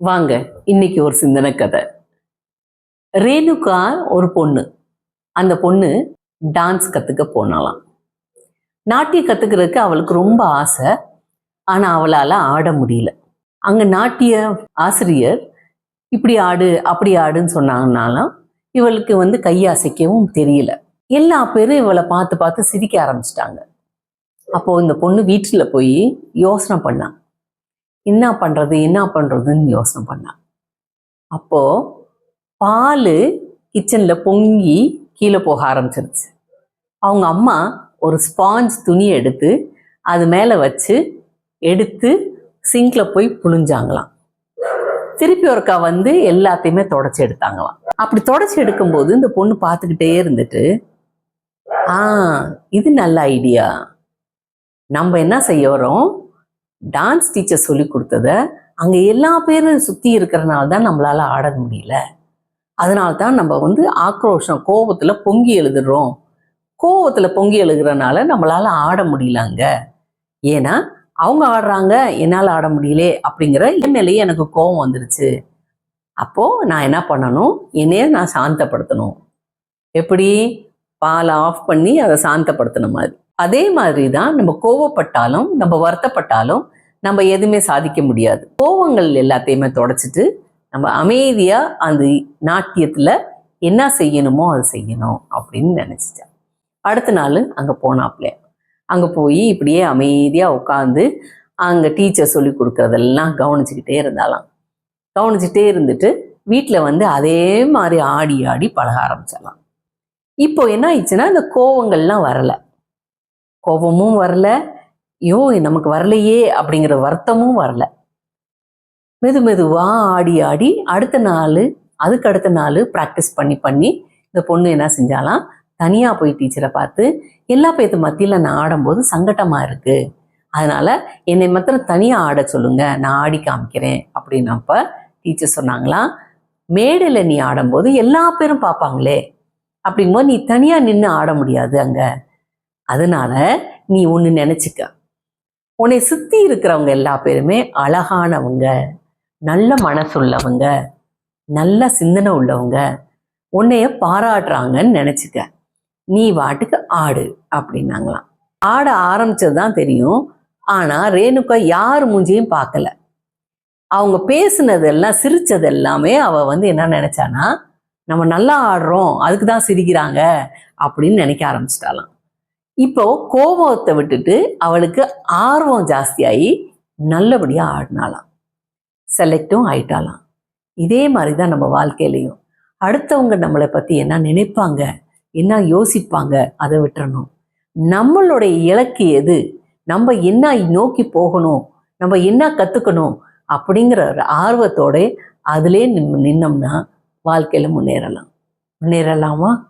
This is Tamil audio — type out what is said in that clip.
வாங்க இன்னைக்கு ஒரு சிந்தனை கதை. ரேணுகா ஒரு பொண்ணு. அந்த பொண்ணு டான்ஸ் கற்றுக்க போனாலாம் நாட்டியம் கற்றுக்கிறதுக்கு அவளுக்கு ரொம்ப ஆசை. ஆனால் அவளால் ஆட முடியல. அங்கே நாட்டிய ஆசிரியர் இப்படி ஆடு அப்படி ஆடுன்னு சொன்னாங்கனாலும் இவளுக்கு வந்து கையசைக்கவும் தெரியல. எல்லா பேரும் இவளை பார்த்து பார்த்து சிரிக்க ஆரம்பிச்சிட்டாங்க. அப்போ இந்த பொண்ணு வீட்டில் போய் யோசனை பண்ணான் என்ன பண்ணுறது என்ன பண்ணுறதுன்னு யோசனை பண்ணான் அப்போ பால் கிச்சனில் பொங்கி கீழே போக ஆரம்பிச்சிருச்சு. அவங்க அம்மா ஒரு ஸ்பாஞ்ச் துணியை எடுத்து அது மேலே வச்சு எடுத்து சிங்கில் போய் புழிஞ்சாங்களாம். திருப்பி ஒருக்கா வந்து எல்லாத்தையுமே தொடச்சி எடுத்தாங்களாம். அப்படி தொடச்சி எடுக்கும்போது இந்த பொண்ணு பார்த்துக்கிட்டே இருந்துட்டு ஆ இது நல்ல ஐடியா நம்ம என்ன செய்ய வரோம் டான்ஸ் டீச்சர் சொல்லி கொடுத்தத அங்கே எல்லா பேரும் சுற்றி இருக்கிறனால தான் நம்மளால் ஆட முடியல. அதனால தான் நம்ம வந்து ஆக்ரோஷம் கோபத்தில் பொங்கி எழுதுறோம். கோபத்தில் பொங்கி எழுதுறனால நம்மளால் ஆட முடியலங்க ஏன்னா அவங்க ஆடுறாங்க என்னால் ஆட முடியலே அப்படிங்கிற என் எனக்கு கோபம் வந்துருச்சு. அப்போது நான் என்ன பண்ணணும்? என்னைய நான் சாந்தப்படுத்தணும். எப்படி? பாலை ஆஃப் பண்ணி அதை சாந்தப்படுத்தின மாதிரி. அதே மாதிரி தான் நம்ம கோவப்பட்டாலும் நம்ம வருத்தப்பட்டாலும் நம்ம எதுவுமே சாதிக்க முடியாது. கோவங்கள் எல்லாத்தையுமே தொடச்சிட்டு நம்ம அமைதியாக அந்த நாட்டியத்தில் என்ன செய்யணுமோ அதை செய்யணும் அப்படின்னு நினச்சிட்டேன். அடுத்த நாள் அங்கே போனாப்ல. அங்கே போய் இப்படியே அமைதியாக உட்காந்து அங்கே டீச்சர் சொல்லி கொடுக்குறதெல்லாம் கவனிச்சுக்கிட்டே இருந்தாலாம். கவனிச்சுட்டே இருந்துட்டு வீட்டில் வந்து அதே மாதிரி ஆடி ஆடி பழக ஆரம்பிச்சிடலாம் இப்போ என்ன ஆயிடுச்சுன்னா இந்த கோவங்கள்லாம் வரலை. கோபமும் வரல. ஐயோ நமக்கு வரலையே அப்படிங்கிற வருத்தமும் வரல. மெது மெதுவாக ஆடி ஆடி அடுத்த நாள் அதுக்கு அடுத்த நாள் ப்ராக்டிஸ் பண்ணி பண்ணி இந்த பொண்ணு என்ன செஞ்சாலாம்? தனியாக போய் டீச்சரை பார்த்து எல்லா பேத்து மத்தியில் நான் ஆடும்போது சங்கட்டமாக இருக்குது அதனால் என்னை மாத்திரம் தனியாக ஆட சொல்லுங்கள் நான் ஆடி காமிக்கிறேன் அப்படின்னப்ப டீச்சர் சொன்னாங்களாம் மேடையில் நீ ஆடும்போது எல்லா பேரும் பார்ப்பாங்களே. அப்படிங்கும்போது நீ தனியாக நின்று ஆட முடியாது அங்கே. அதனால நீ ஒன்று நினச்சிக்க. உன்னை சுற்றி இருக்கிறவங்க எல்லா பேருமே அழகானவங்க நல்ல மனசுள்ளவங்க நல்ல சிந்தனை உள்ளவங்க உன்னைய பாராட்டுறாங்கன்னு நினச்சிக்க. நீ வாட்டுக்கு ஆடு அப்படின்னாங்களாம். ஆட ஆரம்பிச்சது தான் தெரியும். ஆனால் ரேணுகா யார் மூஞ்சியும் பார்க்கல. அவங்க பேசுனதெல்லாம் சிரிச்சது எல்லாமே அவ வந்து என்ன நினைச்சானா நம்ம நல்லா ஆடுறோம் அதுக்கு தான் சிரிக்கிறாங்க அப்படின்னு நினைக்க ஆரம்பிச்சிட்டாலாம் இப்போ கோபத்தை விட்டுட்டு அவளுக்கு ஆர்வம் ஜாஸ்தியாகி நல்லபடியாக ஆடினாலாம் செலக்டும் ஆயிட்டாலாம் இதே மாதிரி தான் நம்ம வாழ்க்கையிலையும். அடுத்தவங்க நம்மளை பற்றி என்ன நினைப்பாங்க? என்ன யோசிப்பாங்க? அதை விட்டுறணும். நம்மளுடைய இலக்கு எது? நம்ம என்ன நோக்கி போகணும்? நம்ம என்ன கற்றுக்கணும் அப்படிங்கிற ஒரு ஆர்வத்தோட அதிலே நின் நின்னோம்னா வாழ்க்கையில் முன்னேறலாம். முன்னேறலாமா?